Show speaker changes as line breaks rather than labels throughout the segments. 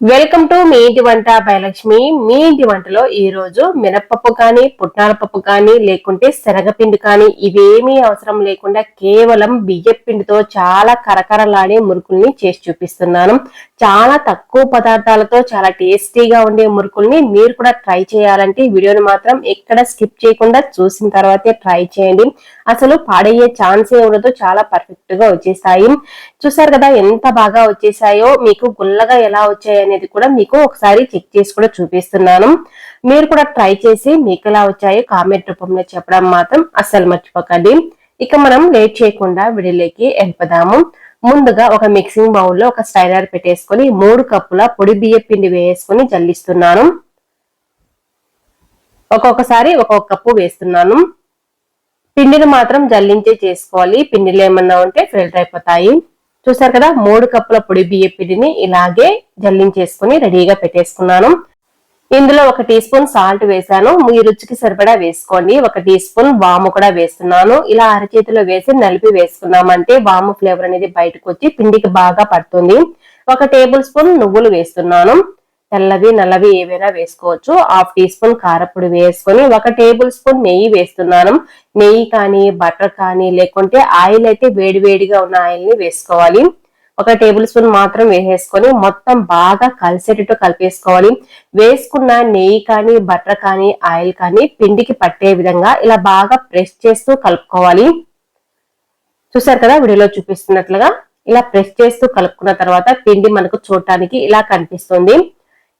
Welcome to me ఇంటి వంట భయలక్ష్మి మీ ఇంటి వంటలో ఈ రోజు మినప్పప్పు కానీ పుట్నాల పప్పు కానీ లేకుంటే శనగపిండి కానీ ఇవేమీ అవసరం లేకుండా కేవలం బియ్య పిండితో చాలా కరకరలాడే మురుకుల్ని చేసి చూపిస్తున్నాను. చాలా తక్కువ పదార్థాలతో చాలా టేస్టీగా ఉండే మురుకుల్ని మీరు కూడా ట్రై చేయాలంటే వీడియోని మాత్రం ఎక్కడ స్కిప్ చేయకుండా చూసిన తర్వాతే ట్రై చేయండి. అసలు పాడయ్యే ఛాన్సే ఉండదు చాలా పర్ఫెక్ట్గా వచ్చేసాయి చూసారు కదా ఎంత బాగా వచ్చేసాయో మీకు గుల్లగా ఎలా వచ్చాయి అనేది కూడా మీకు ఒకసారి చెక్ చేసి కూడా చూపిస్తున్నాను. మీరు కూడా ట్రై చేసి మీకు ఎలా వచ్చాయో కామెంట్ రూపంలో చెప్పడం మాత్రం అస్సలు మర్చిపోకండి. ఇక మనం లేట్ చేయకుండా విడిలోకి వెళ్ళిపోదాము. ముందుగా ఒక మిక్సింగ్ బౌల్లో ఒక స్టైలర్ పెట్టేసుకొని మూడు కప్పుల పొడి బియ్య పిండి వేసుకొని జల్లిస్తున్నాను. ఒక్కొక్కసారి ఒక్కొక్క కప్పు వేస్తున్నాను. పిండిని మాత్రం జల్లించే చేసుకోవాలి. పిండిలు ఏమన్నా ఉంటే ఫిల్టర్ అయిపోతాయి. చూసారు కదా మూడు కప్పుల పొడి బియ్య పిండిని ఇలాగే జల్లించేసుకుని రెడీగా పెట్టేసుకున్నాను. ఇందులో ఒక టీ స్పూన్ సాల్ట్ వేసాను మీ రుచికి సరిపడా వేసుకోండి. ఒక టీ స్పూన్ వాము కూడా వేస్తున్నాను. ఇలా అరచేతిలో వేసి నలిపి వేసుకున్నామంటే వాము ఫ్లేవర్ అనేది బయటకు వచ్చి పిండికి బాగా పడుతుంది. ఒక టేబుల్ స్పూన్ నువ్వులు వేస్తున్నాను. తెల్లవి నల్లవి ఏవైనా వేసుకోవచ్చు. హాఫ్ టీ స్పూన్ కారపొడి వేసుకొని ఒక టేబుల్ స్పూన్ నెయ్యి వేస్తున్నాను. నెయ్యి కానీ బటర్ కానీ లేకుంటే ఆయిల్ అయితే వేడి వేడిగా ఉన్న ఆయిల్ని వేసుకోవాలి. ఒక టేబుల్ స్పూన్ మాత్రం వేసేసుకొని మొత్తం బాగా కలిసేటట్టు కలిపేసుకోవాలి. వేసుకున్న నెయ్యి కానీ బటర్ కానీ ఆయిల్ కానీ పిండికి పట్టే విధంగా ఇలా బాగా ప్రెస్ చేస్తూ కలుపుకోవాలి. చూసారు కదా వీడియోలో చూపిస్తున్నట్లుగా ఇలా ప్రెస్ చేస్తూ కలుపుకున్న తర్వాత పిండి మనకు చూడటానికి ఇలా కనిపిస్తుంది.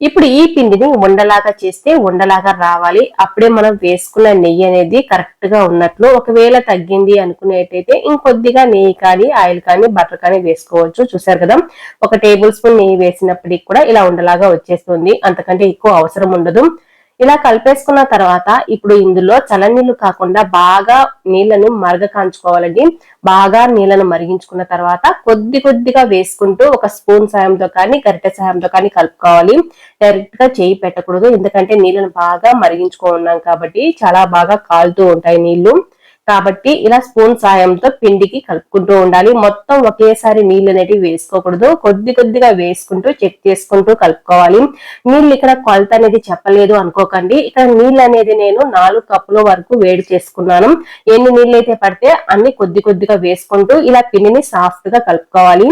ఇప్పుడు ఈ పిండిని ఉండలాగా చేస్తే ఉండలాగా రావాలి. అప్పుడే మనం వేసుకున్న నెయ్యి అనేది కరెక్ట్గా ఉన్నట్లు ఒకవేళ తగ్గింది అనుకునేటైతే ఇంకొద్దిగా నెయ్యి కానీ ఆయిల్ కానీ బటర్ కానీ వేసుకోవచ్చు. చూసారు కదా? ఒక టేబుల్ స్పూన్ నెయ్యి వేసినప్పటికి కూడా ఇలా ఉండలాగా వచ్చేస్తుంది. అంతకంటే ఎక్కువ అవసరం ఉండదు. ఇలా కలిపేసుకున్న తర్వాత ఇప్పుడు ఇందులో చల్లనీళ్ళు కాకుండా బాగా నీళ్ళను మరగ కాంచుకోవాలండి బాగా నీళ్ళను మరిగించుకున్న తర్వాత కొద్ది కొద్దిగా వేసుకుంటూ ఒక స్పూన్ సాయంతో కానీ గరిటె సాయంతో కానీ కలుపుకోవాలి. డైరెక్ట్గా చేయి పెట్టకూడదు. ఎందుకంటే నీళ్ళను బాగా మరిగించుకున్నాం కాబట్టి చాలా బాగా కాలుతూ ఉంటాయి నీళ్ళు. కాబట్టి ఇలా స్పూన్ సాయంతో పిండికి కలుపుకుంటూ ఉండాలి. మొత్తం ఒకేసారి నీళ్ళు అనేటివి వేసుకోకూడదు. కొద్ది కొద్దిగా వేసుకుంటూ చెక్ చేసుకుంటూ కలుపుకోవాలి. నీళ్ళు ఇక్కడ కొలత అనేది చెప్పలేదు అనుకోకండి. ఇక్కడ నీళ్ళు అనేది నేను నాలుగు కప్పుల వరకు వేడి చేసుకున్నాను. ఎన్ని నీళ్ళు అయితే పడితే అన్ని కొద్ది కొద్దిగా వేసుకుంటూ ఇలా పిండిని సాఫ్ట్గా కలుపుకోవాలి.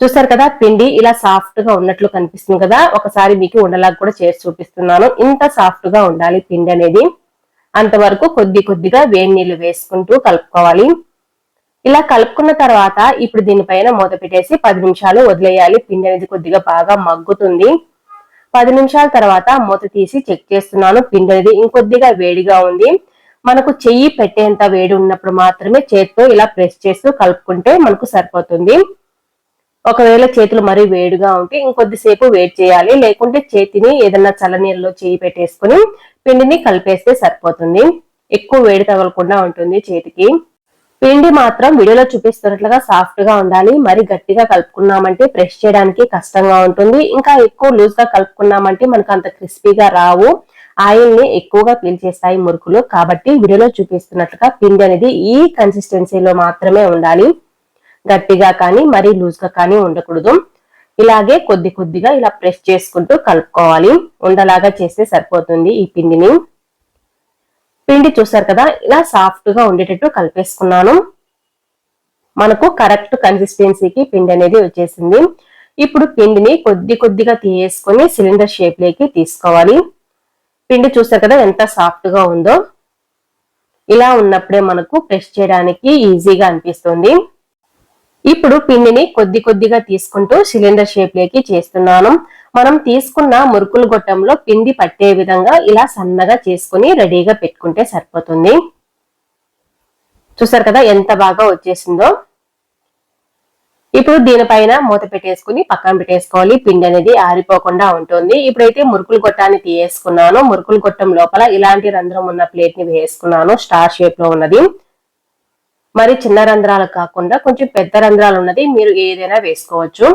చూసారు కదా పిండి ఇలా సాఫ్ట్గా ఉన్నట్లు కనిపిస్తుంది కదా. ఒకసారి మీకు ఉండలాగా కూడా చేసి చూపిస్తున్నాను. ఇంత సాఫ్ట్గా ఉండాలి పిండి అనేది. అంతవరకు కొద్ది కొద్దిగా వేడి నీళ్ళు వేసుకుంటూ కలుపుకోవాలి. ఇలా కలుపుకున్న తర్వాత ఇప్పుడు దీనిపైన మూత పెట్టేసి పది నిమిషాలు వదిలేయాలి. పిండి అనేది కొద్దిగా బాగా మగ్గుతుంది. పది నిమిషాల తర్వాత మూత తీసి చెక్ చేస్తున్నాను. పిండి అనేది ఇంకొద్దిగా వేడిగా ఉంది. మనకు చెయ్యి పెట్టేంత వేడి ఉన్నప్పుడు మాత్రమే చేతితో ఇలా ప్రెస్ చేస్తూ కలుపుకుంటే మనకు సరిపోతుంది. ఒకవేళ చేతులు మరీ వేడిగా ఉంటే ఇంకొద్దిసేపు వేడి చేయాలి. లేకుంటే చేతిని ఏదన్నా చల్లనీళ్ళలో చేయి పెట్టేసుకుని పిండిని కలిపేస్తే సరిపోతుంది. ఎక్కువ వేడి తగలకుండా ఉంటుంది చేతికి. పిండి మాత్రం వీడియోలో చూపిస్తున్నట్లుగా సాఫ్ట్గా ఉండాలి. మరి గట్టిగా కలుపుకున్నామంటే ప్రెస్ చేయడానికి కష్టంగా ఉంటుంది. ఇంకా ఎక్కువ లూజ్గా కలుపుకున్నామంటే మనకు అంత క్రిస్పీగా రావు. ఆయిల్ని ఎక్కువగా పీల్చేస్తాయి మురుకులు. కాబట్టి వీడియోలో చూపిస్తున్నట్లుగా పిండి అనేది ఈ కన్సిస్టెన్సీలో మాత్రమే ఉండాలి. గట్టిగా కానీ మరీ లూజ్గా కానీ ఉండకూడదు. ఇలాగే కొద్ది కొద్దిగా ఇలా ప్రెస్ చేసుకుంటూ కలుపుకోవాలి. ఉండలాగా చేస్తే సరిపోతుంది ఈ పిండిని. పిండి చూసారు కదా ఇలా సాఫ్ట్గా ఉండేటట్టు కలిపేసుకున్నాను. మనకు కరెక్ట్ కన్సిస్టెన్సీకి పిండి అనేది వచ్చేసింది. ఇప్పుడు పిండిని కొద్ది కొద్దిగా తీయేసుకొని సిలిండర్ షేప్లోకి తీసుకోవాలి. పిండి చూసారు కదా ఎంత సాఫ్ట్గా ఉందో. ఇలా ఉన్నప్పుడే మనకు ప్రెస్ చేయడానికి ఈజీగా అనిపిస్తుంది. ఇప్పుడు పిండిని కొద్ది కొద్దిగా తీసుకుంటూ సిలిండర్ షేప్ లేకి చేస్తున్నాను. మనం తీసుకున్న మురుకులు గొట్టంలో పిండి పట్టే విధంగా ఇలా సన్నగా చేసుకుని రెడీగా పెట్టుకుంటే సరిపోతుంది. చూసారు కదా ఎంత బాగా వచ్చేసిందో? ఇప్పుడు దీనిపైన మూత పెట్టేసుకుని పక్కన పెట్టేసుకోవాలి. పిండి అనేది ఆరిపోకుండా ఉంటుంది. ఇప్పుడైతే మురుకులు గొట్టాన్ని తీయేసుకున్నాను. మురుకులు గొట్టం లోపల ఇలాంటి రంధ్రం ఉన్న ప్లేట్ని వేసుకున్నాను. స్టార్ షేప్లో ఉన్నది. మరి చిన్న రంధ్రాలు కాకుండా కొంచెం పెద్ద రంధ్రాలు ఉన్నది మీరు ఏదైనా వేసుకోవచ్చు.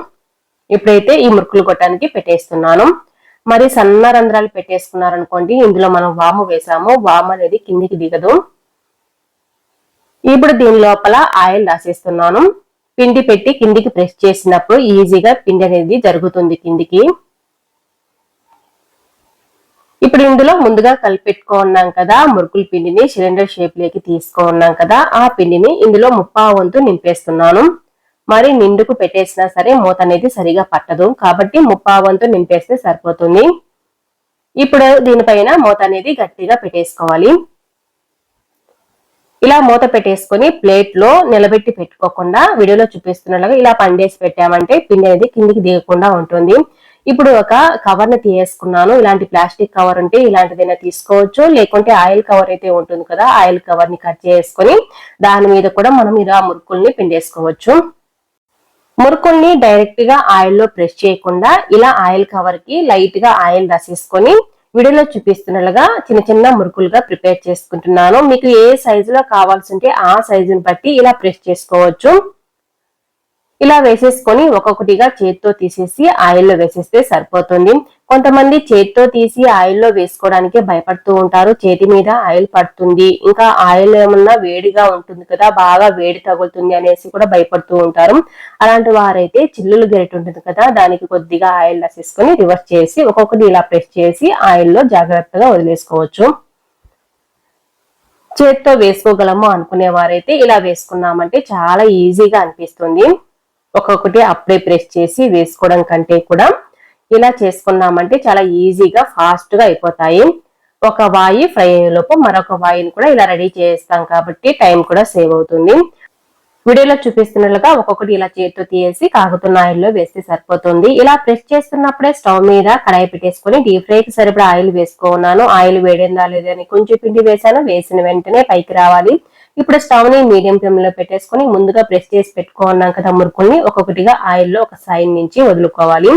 ఇప్పుడైతే ఈ మురుకులు కొట్టడానికి పెట్టేస్తున్నాను. మరి సన్న రంధ్రాలు పెట్టేసుకున్నారనుకోండి ఇందులో మనం వాము వేసాము. వాము అనేది కిందికి దిగదు. ఇప్పుడు దీని లోపల ఆయిల్ రాసేస్తున్నాను. పిండి పెట్టి కిందికి ప్రెస్ చేసినప్పుడు ఈజీగా పిండి అనేది జరుగుతుంది కిందికి. ఇప్పుడు ఇందులో ముందుగా కలిపెట్టుకున్నాం కదా మురుకుల పిండిని సిలిండర్ షేప్లోకి తీసుకున్నాం కదా ఆ పిండిని ఇందులో ముప్పా వంతు నింపేస్తున్నాను. మరి నిండుకు పెట్టేసినా సరే మూత అనేది సరిగా పట్టదు. కాబట్టి ముప్పా వంతు నింపేస్తే సరిపోతుంది. ఇప్పుడు దీనిపైన మూత అనేది గట్టిగా పెట్టేసుకోవాలి. ఇలా మూత పెట్టేసుకొని ప్లేట్లో నిలబెట్టి పెట్టుకోకుండా వీడియోలో చూపిస్తున్నట్లుగా ఇలా పండేసి పెట్టామంటే పిండి అనేది కిందికి దిగకుండా ఉంటుంది. ఇప్పుడు ఒక కవర్ని తీసుకున్నాను ఇలాంటి ప్లాస్టిక్ కవర్ ఉంటే ఇలాంటిదైనా తీసుకోవచ్చు. లేకుంటే ఆయిల్ కవర్ అయితే ఉంటుంది కదా ఆయిల్ కవర్ని కట్ చేసుకొని దాని మీద కూడా మనం ఇలా మురుకుల్ని పిండేసుకోవచ్చు. మురుకుల్ని డైరెక్ట్గా ఆయిల్లో ప్రెస్ చేయకుండా ఇలా ఆయిల్ కవర్కి లైట్గా ఆయిల్ రాసేసుకొని వీడియోలో చూపిస్తున్నట్లుగా చిన్న చిన్న మురుకులుగా ప్రిపేర్ చేసుకుంటున్నాను. మీకు ఏ సైజులో కావాల్సి ఉంటే ఆ సైజుని బట్టి ఇలా ప్రెస్ చేసుకోవచ్చు. ఇలా వేసేసుకొని ఒక్కొక్కటిగా చేతితో తీసేసి ఆయిల్లో వేసేస్తే సరిపోతుంది. కొంతమంది చేత్తో తీసి ఆయిల్లో వేసుకోవడానికి భయపడుతూ ఉంటారు. చేతి మీద ఆయిల్ పడుతుంది. ఇంకా ఆయిల్ ఏమన్నా వేడిగా ఉంటుంది కదా బాగా వేడి తగులుతుంది అనేసి కూడా భయపడుతూ ఉంటారు. అలాంటి వారైతే చిల్లులు గెరిటి ఉంటుంది కదా దానికి కొద్దిగా ఆయిల్ వేసేసుకొని రివర్స్ చేసి ఒక్కొక్కటి ఇలా ప్రెస్ చేసి ఆయిల్లో జాగ్రత్తగా వదిలేసుకోవచ్చు. చేత్తో వేసుకోగలము అనుకునే వారైతే ఇలా వేసుకున్నామంటే చాలా ఈజీగా అనిపిస్తుంది. ఒక్కొక్కటి అప్పుడే ప్రెస్ చేసి వేసుకోవడం కంటే కూడా ఇలా చేసుకున్నామంటే చాలా ఈజీగా ఫాస్ట్గా అయిపోతాయి. ఒక వాయి ఫ్రై అయ్యేలోపు మరొక వాయిని కూడా ఇలా రెడీ చేస్తాం కాబట్టి టైం కూడా సేవ్ అవుతుంది. వీడియోలో చూపిస్తున్నట్లుగా ఒక్కొక్కటి ఇలా చేతితో తీసి కాగుతున్న ఆయిల్లో వేస్తే సరిపోతుంది. ఇలా ప్రెస్ చేస్తున్నప్పుడే స్టవ్ మీద కడాయి పెట్టేసుకుని డీప్ ఫ్రైకి సరిపడా ఆయిల్ వేసుకున్నాను ఆయిల్ వేడిందా లేదని కొంచెం పిండి వేసాను వేసిన వెంటనే పైకి రావాలి. ఇప్పుడు స్టవ్ని మీడియం ఫ్లేమ్లో పెట్టేసుకుని ముందుగా ప్రెస్ చేసి పెట్టుకున్నాం కదా మురుకుల్ని ఒక్కొక్కటిగా ఆయిల్లో ఒక సైడ్ నుంచి వదులుకోవాలి.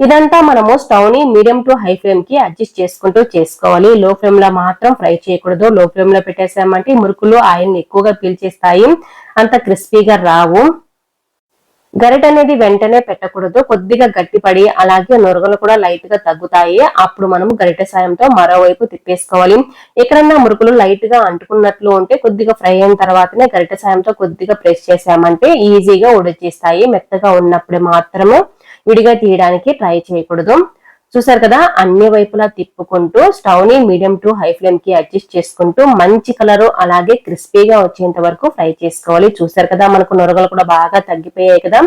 ఇదంతా మనము స్టవ్ని మీడియం టు హై ఫ్లేమ్కి అడ్జస్ట్ చేసుకుంటూ చేసుకోవాలి. లో ఫ్లేమ్లో మాత్రం ఫ్రై చేయకూడదు. లో ఫ్లేమ్లో పెట్టేసామంటే మురుకులు ఆయిల్ ఎక్కువగా పీల్చేస్తాయి అంత క్రిస్పీగా రావు. గరిట అనేది వెంటనే పెట్టకూడదు కొద్దిగా గట్టిపడి అలాగే నురగలు కూడా లైట్గా తగ్గుతాయి. అప్పుడు మనం గరిట సాయంతో మరోవైపు తిప్పేసుకోవాలి. ఎక్కడన్నా మురుకులు లైట్గా అంటుకున్నట్లు ఉంటే కొద్దిగా ఫ్రై అయిన తర్వాతనే గరిట సాయంతో కొద్దిగా ప్రెస్ చేసామంటే ఈజీగా ఉడిచేస్తాయి మెత్తగా ఉన్నప్పుడు మాత్రము విడిగా తీయడానికి ట్రై చేయకూడదు. చూసారు కదా అన్ని వైపులా తిప్పుకుంటూ స్టవ్ని మీడియం టు హై ఫ్లేమ్కి అడ్జస్ట్ చేసుకుంటూ మంచి కలర్ అలాగే క్రిస్పీగా వచ్చేంత వరకు ఫ్రై చేసుకోవాలి. చూసారు కదా మనకు నొరగలు కూడా బాగా తగ్గిపోయాయి కదా.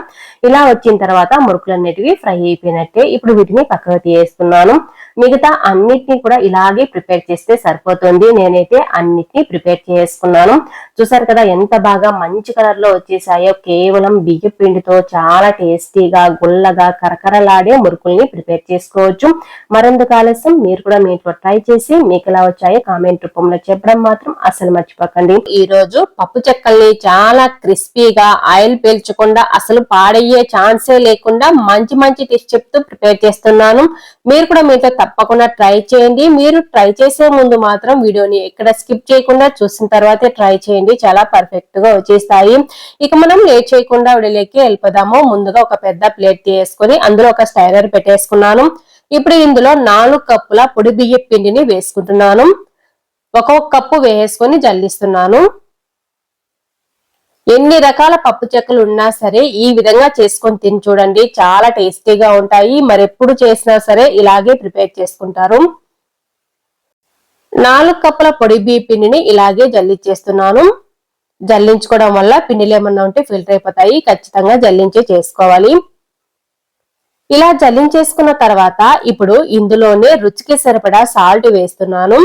ఇలా వచ్చిన తర్వాత మురుకులు అనేటివి ఫ్రై అయిపోయినట్టే. ఇప్పుడు వీటిని పక్కకు తీయేస్తున్నాను. మిగతా అన్నిటిని కూడా ఇలాగే ప్రిపేర్ చేస్తే సరిపోతుంది. నేనైతే అన్నిటిని ప్రిపేర్ చేసుకున్నాను. చూసారు కదా ఎంత బాగా మంచి కలర్లో వచ్చేసాయో. కేవలం బియ్య పిండితో చాలా టేస్టీగా గుల్లగా కరకరలాడే మురుకుల్ని ప్రిపేర్ చేసుకోవచ్చు. మరెందుకు ఆలస్యం? మీరు కూడా మీ ఇంట్లో ట్రై చేసి మీకు ఎలా వచ్చాయో కామెంట్ రూపంలో చెప్పడం మాత్రం అసలు మర్చిపోకండి. ఈ రోజు పప్పు చెక్కల్ని చాలా క్రిస్పీగా ఆయిల్ పీల్చకుండా అసలు పాడయ్యే ఛాన్సే లేకుండా మంచి మంచి టిప్స్ చెప్తూ ప్రిపేర్ చేస్తున్నాను. మీరు కూడా మీతో తప్పకుండా ట్రై చేయండి. మీరు ట్రై చేసే ముందు మాత్రం వీడియోని ఎక్కడ స్కిప్ చేయకుండా చూసిన తర్వాతే ట్రై చేయండి. చాలా పర్ఫెక్ట్గా వచ్చేస్తాయి. ఇక మనం లేట్ చేయకుండా వీడియోలోకి వెళ్ళిపోదాము. ముందుగా ఒక పెద్ద ప్లేట్ తీసుకొని అందులో ఒక స్టైనర్ పెట్టేసుకున్నాను. ఇప్పుడు ఇందులో నాలుగు కప్పుల పొడి బియ్య పిండిని వేసుకుంటున్నాను. ఒక్కొక్క కప్పు వేసుకొని జల్లిస్తున్నాను. ఎన్ని రకాల పప్పు చెక్కలు ఉన్నా సరే ఈ విధంగా చేసుకొని తిని చూడండి. చాలా టేస్టీగా ఉంటాయి. మరి ఎప్పుడు చేసినా సరే ఇలాగే ప్రిపేర్ చేసుకుంటారు. నాలుగు కప్పుల పొడి బియ్య పిండిని ఇలాగే జల్లించేస్తున్నాను జల్లించుకోవడం వల్ల పిండిలు ఏమన్నా ఉంటే ఫిల్టర్ అయిపోతాయి. ఖచ్చితంగా జల్లించే చేసుకోవాలి. ఇలా జల్లించేసుకున్న తర్వాత ఇప్పుడు ఇందులోనే రుచికి సరిపడా సాల్ట్ వేస్తున్నాను.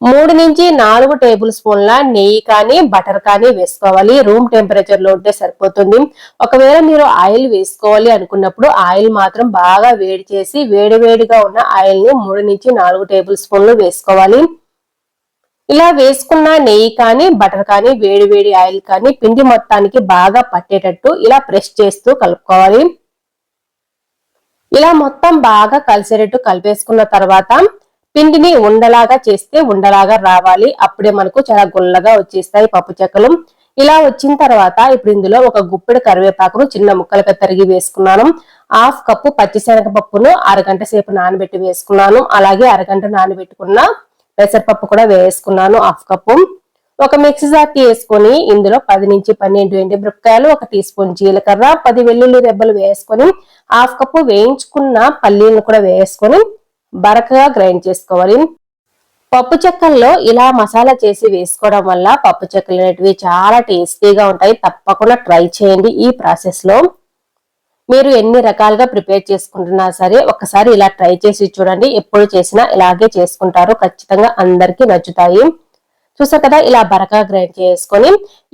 మూడు నుంచి నాలుగు టేబుల్ స్పూన్ల నెయ్యి కానీ బటర్ కానీ వేసుకోవాలి. రూమ్ టెంపరేచర్లో ఉంటే సరిపోతుంది. ఒకవేళ మీరు ఆయిల్ వేసుకోవాలి అనుకున్నప్పుడు ఆయిల్ మాత్రం బాగా వేడి చేసి వేడి వేడిగా ఉన్న ఆయిల్ని మూడు నుంచి నాలుగు టేబుల్ స్పూన్లు వేసుకోవాలి. ఇలా వేసుకున్న నెయ్యి కానీ బటర్ కానీ వేడి వేడి ఆయిల్ కానీ పిండి మొత్తానికి బాగా పట్టేటట్టు ఇలా ప్రెస్ చేస్తూ కలుపుకోవాలి. ఇలా మొత్తం బాగా కలిసేటట్టు కలిపేసుకున్న తర్వాత పిండిని ఉండలాగా చేస్తే ఉండలాగా రావాలి. అప్పుడే మనకు చాలా గుల్లగా వచ్చేస్తాయి పప్పు చెక్కలు. ఇలా వచ్చిన తర్వాత ఇప్పుడు ఇందులో ఒక గుప్పెడు కరివేపాకును చిన్న ముక్కలుగా తరిగి వేసుకున్నాను. హాఫ్ కప్పు పచ్చిశనగ పప్పును అరగంట సేపు నానబెట్టి వేసుకున్నాను. అలాగే అరగంట నానబెట్టుకున్న పెసరపప్పు కూడా వేసుకున్నాను హాఫ్ కప్పు. ఒక మిక్సీ జార్కి వేసుకొని ఇందులో పది నుంచి పన్నెండు ఎండుమిరపకాయలు ఒక టీ స్పూన్ జీలకర్ర పది వెల్లుల్లి రెబ్బలు వేసుకొని హాఫ్ కప్పు వేయించుకున్న పల్లీలను కూడా వేసుకొని బరకగా గ్రైండ్ చేసుకోవాలి. పప్పు చెక్కల్లో ఇలా మసాలా చేసి వేసుకోవడం వల్ల పప్పు చెక్కలు అనేటివి చాలా టేస్టీగా ఉంటాయి. తప్పకుండా ట్రై చేయండి ఈ ప్రాసెస్లో. మీరు ఎన్ని రకాలుగా ప్రిపేర్ చేసుకుంటున్నా సరే ఒకసారి ఇలా ట్రై చేసి చూడండి. ఎప్పుడు చేసినా ఇలాగే చేసుకుంటారు. ఖచ్చితంగా అందరికీ నచ్చుతాయి. చూసా కదా ఇలా బరకా గ్రైండ్ చేసుకొని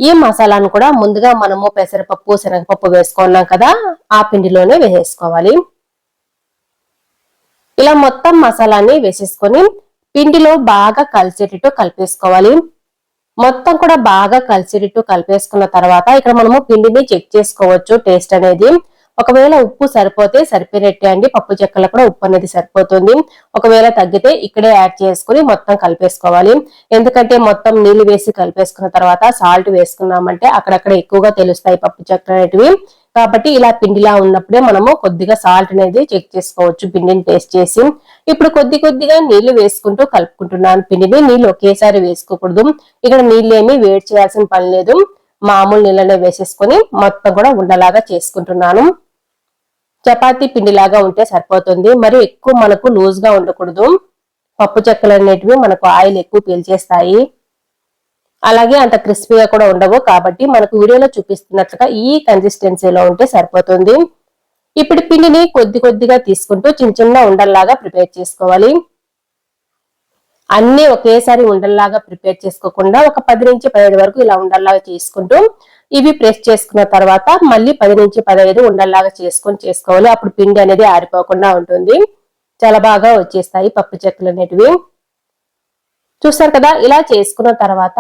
ఈ మసాలాను కూడా ముందుగా మనము పెసరపప్పు శనగపప్పు వేసుకున్నాం కదా ఆ పిండిలోనే వేసేసుకోవాలి. ఇలా మొత్తం మసాలాని వేసేసుకొని పిండిలో బాగా కలిసేటట్టు కలిపేసుకోవాలి. మొత్తం కూడా బాగా కలిసేటట్టు కలిపేసుకున్న తర్వాత ఇక్కడ మనము పిండిని చెక్ చేసుకోవచ్చు టేస్ట్ అనేది. ఒకవేళ ఉప్పు సరిపోతే సరిపోయినట్టే అండి. పప్పు చెక్కలో కూడా ఉప్పు అనేది సరిపోతుంది. ఒకవేళ తగ్గితే ఇక్కడే యాడ్ చేసుకుని మొత్తం కలిపేసుకోవాలి. ఎందుకంటే మొత్తం నీళ్ళు వేసి కలిపేసుకున్న తర్వాత సాల్ట్ వేసుకున్నామంటే అక్కడక్కడ ఎక్కువగా తెలుస్తాయి పప్పు చెక్కలు అనేటివి. కాబట్టి ఇలా పిండిలా ఉన్నప్పుడే మనము కొద్దిగా సాల్ట్ అనేది చెక్ చేసుకోవచ్చు పిండిని టేస్ట్ చేసి. ఇప్పుడు కొద్ది కొద్దిగా నీళ్ళు వేసుకుంటూ కలుపుకుంటున్నాను పిండిని. నీళ్ళు ఒకేసారి వేసుకోకూడదు. ఇక్కడ నీళ్ళు ఏమి వేడి చేయాల్సిన పని లేదు. మామూలు నీళ్ళనే వేసేసుకొని మొత్తం కూడా ఉండలాగా చేసుకుంటున్నాను. చపాతీ పిండిలాగా ఉంటే సరిపోతుంది. మరి ఎక్కువ మనకు లూజ్గా ఉండకూడదు. పప్పు చెక్కలు అనేటివి మనకు ఆయిల్ ఎక్కువ పీల్చేస్తాయి. అలాగే అంత క్రిస్పీగా కూడా ఉండవు కాబట్టి మనకు వీడియోలో చూపిస్తున్నట్లుగా ఈ కన్సిస్టెన్సీలో ఉంటే సరిపోతుంది. ఇప్పుడు పిండిని కొద్ది కొద్దిగా తీసుకుంటూ చిన్న చిన్న ఉండల్లాగా ప్రిపేర్ చేసుకోవాలి. అన్ని ఒకేసారి ఉండల్లాగా ప్రిపేర్ చేసుకోకుండా ఒక పది నుంచి పదిహేడు వరకు ఇలా ఉండల్లాగా చేసుకుంటూ ఇవి ప్రెస్ చేసుకున్న తర్వాత మళ్ళీ పది నుంచి పదహైదు ఉండల్లాగా చేసుకొని చేసుకోవాలి. అప్పుడు పిండి అనేది ఆరిపోకుండా ఉంటుంది. చాలా బాగా వచ్చేస్తాయి పప్పు చెక్కలు అనేటివి. చూస్తారు కదా? ఇలా చేసుకున్న తర్వాత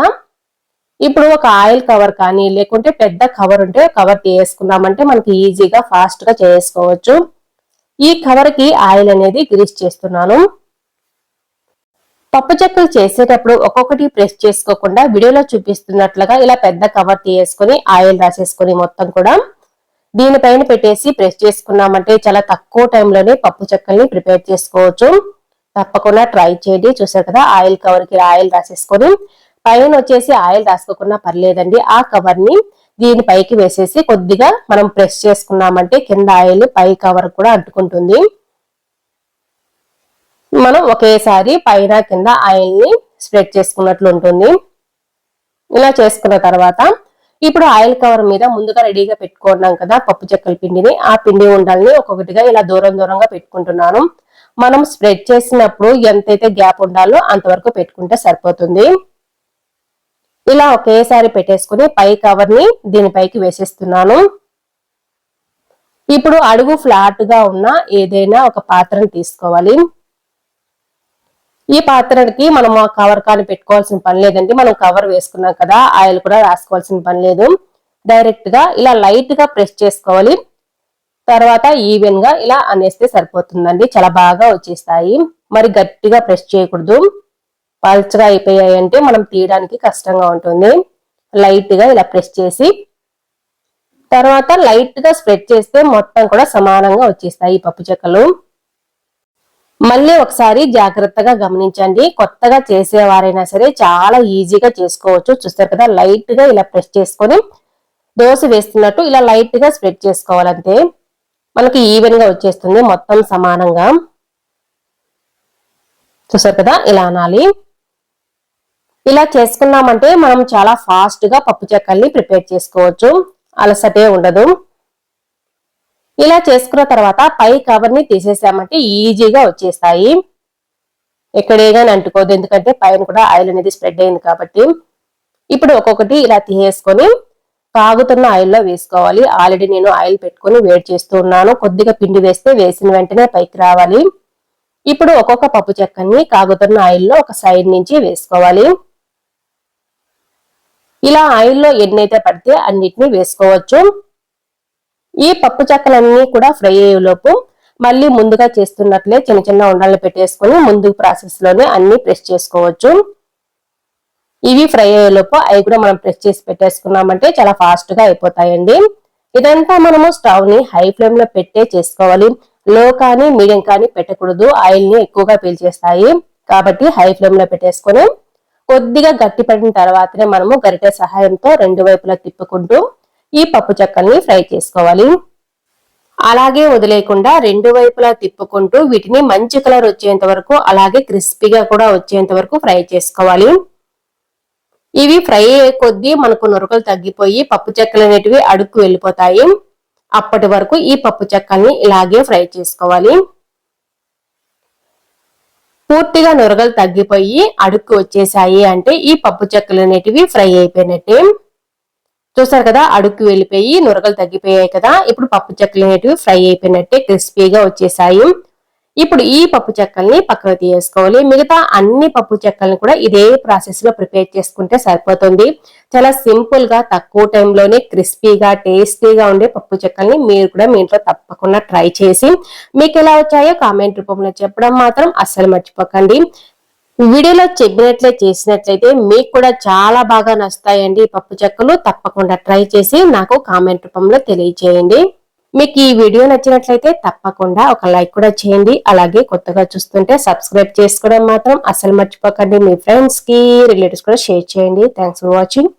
ఇప్పుడు ఒక ఆయిల్ కవర్ కానీ లేకుంటే పెద్ద కవర్ ఉంటే కవర్ తీసుకున్నామంటే మనకి ఈజీగా ఫాస్ట్గా చేసుకోవచ్చు. ఈ కవర్కి ఆయిల్ అనేది గ్రీస్ చేస్తున్నాను. పప్పు చెక్కలు చేసేటప్పుడు ఒక్కొక్కటి ప్రెస్ చేసుకోకుండా వీడియోలో చూపిస్తున్నట్లుగా ఇలా పెద్ద కవర్ తీసుకొని ఆయిల్ రాసేసుకొని మొత్తం కూడా దీనిపైన పెట్టేసి ప్రెస్ చేసుకున్నామంటే చాలా తక్కువ టైంలోనే పప్పు చెక్కల్ని ప్రిపేర్ చేసుకోవచ్చు. తప్పకుండా ట్రై చేయండి. చూసారు కదా ఆయిల్ కవర్కి ఆయిల్ రాసేసుకొని పైన వచ్చేసి ఆయిల్ రాసుకోకుండా పర్లేదండి. ఆ కవర్ని దీని పైకి వేసేసి కొద్దిగా మనం ప్రెస్ చేసుకున్నామంటే కింద ఆయిల్ పై కవర్ కూడా అంటుకుంటుంది. మనం ఒకేసారి పైన కింద ఆయిల్ని స్ప్రెడ్ చేసుకున్నట్లు ఉంటుంది. ఇలా చేసుకున్న తర్వాత ఇప్పుడు ఆయిల్ కవర్ మీద ముందుగా రెడీగా పెట్టుకున్నాం కదా పప్పు చెక్కల పిండిని. ఆ పిండి ఉండాలని ఒక్కొక్కటిగా ఇలా దూరం దూరంగా పెట్టుకుంటున్నాను. మనం స్ప్రెడ్ చేసినప్పుడు ఎంతైతే గ్యాప్ ఉండాలో అంతవరకు పెట్టుకుంటే సరిపోతుంది. ఇలా ఒకేసారి పెట్టేసుకుని పై కవర్ని దీనిపైకి వేసేస్తున్నాను. ఇప్పుడు అడుగు ఫ్లాట్గా ఉన్న ఏదైనా ఒక పాత్రను తీసుకోవాలి. ఈ పాత్రకి మనం కవర్ కానీ పెట్టుకోవాల్సిన పని లేదండి. మనం కవర్ వేసుకున్నాం కదా ఆయిల్ కూడా రాసుకోవాల్సిన పని లేదు. డైరెక్ట్గా ఇలా లైట్గా ప్రెస్ చేసుకోవాలి. తర్వాత ఈవెన్గా ఇలా అనేస్తే సరిపోతుందండి. చాలా బాగా వచ్చేస్తాయి. మరి గట్టిగా ప్రెస్ చేయకూడదు. పల్చగా అయిపోయాయి అంటే మనం తీయడానికి కష్టంగా ఉంటుంది. లైట్గా ఇలా ప్రెస్ చేసి తర్వాత లైట్గా స్ప్రెడ్ చేస్తే మొత్తం కూడా సమానంగా వచ్చేస్తాయి పప్పు చెక్కలు. మళ్ళీ ఒకసారి జాగ్రత్తగా గమనించండి. కొత్తగా చేసేవారైనా సరే చాలా ఈజీగా చేసుకోవచ్చు. చూస్తారు కదా లైట్గా ఇలా ప్రెస్ చేసుకొని దోశ వేస్తున్నట్టు ఇలా లైట్గా స్ప్రెడ్ చేసుకోవాలంతే మనకి ఈవెన్గా వచ్చేస్తుంది మొత్తం సమానంగా. చూసారు కదా ఇలా అనాలి. ఇలా చేసుకున్నామంటే మనం చాలా ఫాస్ట్గా పప్పు చెక్కల్ని ప్రిపేర్ చేసుకోవచ్చు. అలసటే ఉండదు. ఇలా చేసుకున్న తర్వాత పై కవర్ని తీసేసామంటే ఈజీగా వచ్చేస్తాయి. ఎక్కడేగాని అంటుకోదు. ఎందుకంటే పైన కూడా ఆయిల్ అనేది స్ప్రెడ్ అయింది కాబట్టి. ఇప్పుడు ఒక్కొక్కటి ఇలా తీసేసుకొని కాగుతున్న ఆయిల్లో వేసుకోవాలి. ఆల్రెడీ నేను ఆయిల్ పెట్టుకొని వేడి చేస్తూ ఉన్నాను. కొద్దిగా పిండి వేస్తే వేసిన వెంటనే పైకి రావాలి. ఇప్పుడు ఒక్కొక్క పప్పు చెక్కని కాగుతున్న ఆయిల్లో ఒక సైడ్ నుంచి వేసుకోవాలి. ఇలా ఆయిల్లో ఎన్నైతే పడితే అన్నిటినీ వేసుకోవచ్చు. ఈ పప్పు చెక్కలన్నీ కూడా ఫ్రై అయ్యేలోపు మళ్ళీ ముందుగా చేస్తున్నట్లే చిన్న చిన్న ఉండలు పెట్టేసుకొని ముందు ప్రాసెస్లోనే అన్ని ప్రెస్ చేసుకోవచ్చు. ఇవి ఫ్రై అయ్యేలోపు అవి కూడా మనం ప్రెస్ చేసి పెట్టేసుకున్నామంటే చాలా ఫాస్ట్గా అయిపోతాయండి. ఇదంతా మనము స్టవ్ని హై ఫ్లేమ్లో పెట్టే చేసుకోవాలి. లో కానీ మీడియం కానీ పెట్టకూడదు. ఆయిల్ని ఎక్కువగా పీల్చేస్తాయి. కాబట్టి హై ఫ్లేమ్లో పెట్టేసుకొని కొద్దిగా గట్టిపడిన తర్వాతనే మనము గరిటె సహాయంతో రెండు వైపులా తిప్పుకుంటూ ఈ పప్పు చెక్కల్ని ఫ్రై చేసుకోవాలి. అలాగే వదిలేయకుండా రెండు వైపులా తిప్పుకుంటూ వీటిని మంచి కలర్ వచ్చేంత వరకు అలాగే క్రిస్పీగా కూడా వచ్చేంత వరకు ఫ్రై చేసుకోవాలి. ఇవి ఫ్రై అయ్యే కొద్దీ మనకు నురకలు తగ్గిపోయి పప్పు చెక్కలు అనేటివి అడుక్కు వెళ్ళిపోతాయి. అప్పటి వరకు ఈ పప్పు చెక్కల్ని ఇలాగే ఫ్రై చేసుకోవాలి. పూర్తిగా నురగలు తగ్గిపోయి అడుక్కు వచ్చేసాయి అంటే ఈ పప్పు చెక్కలు అనేటివి ఫ్రై అయిపోయినట్టే. చూసారు కదా అడుక్కు వెళ్ళిపోయి నురగలు తగ్గిపోయాయి కదా ఇప్పుడు పప్పు చెక్కలు అనేటివి ఫ్రై అయిపోయినట్టే క్రిస్పీగా వచ్చేసాయి. ఇప్పుడు ఈ పప్పు చెక్కల్ని పక్కకు తీసుకోవాలి మిగతా అన్ని పప్పు చెక్కల్ని కూడా ఇదే ప్రాసెస్లో ప్రిపేర్ చేసుకుంటే సరిపోతుంది. చాలా సింపుల్గా తక్కువ టైంలోనే క్రిస్పీగా టేస్టీగా ఉండే పప్పు చెక్కల్ని మీరు కూడా మీ ఇంట్లో తప్పకుండా ట్రై చేసి మీకు ఎలా వచ్చాయో కామెంట్ రూపంలో చెప్పడం మాత్రం అస్సలు మర్చిపోకండి. వీడియోలో చెప్పినట్లే చేసినట్లయితే మీకు కూడా చాలా బాగా నచ్చుతాయండి పప్పు చెక్కలు. తప్పకుండా ట్రై చేసి నాకు కామెంట్ రూపంలో తెలియజేయండి మీకు ఈ వీడియో నచ్చినట్లయితే తప్పకుండా ఒక లైక్ కూడా చేయండి. అలాగే కొత్తగా చూస్తుంటే సబ్స్క్రైబ్ చేసుకోవడం మాత్రం అసలు మర్చిపోకండి. మీ ఫ్రెండ్స్కి రిలేటివ్స్ కూడా షేర్ చేయండి. Thanks for watching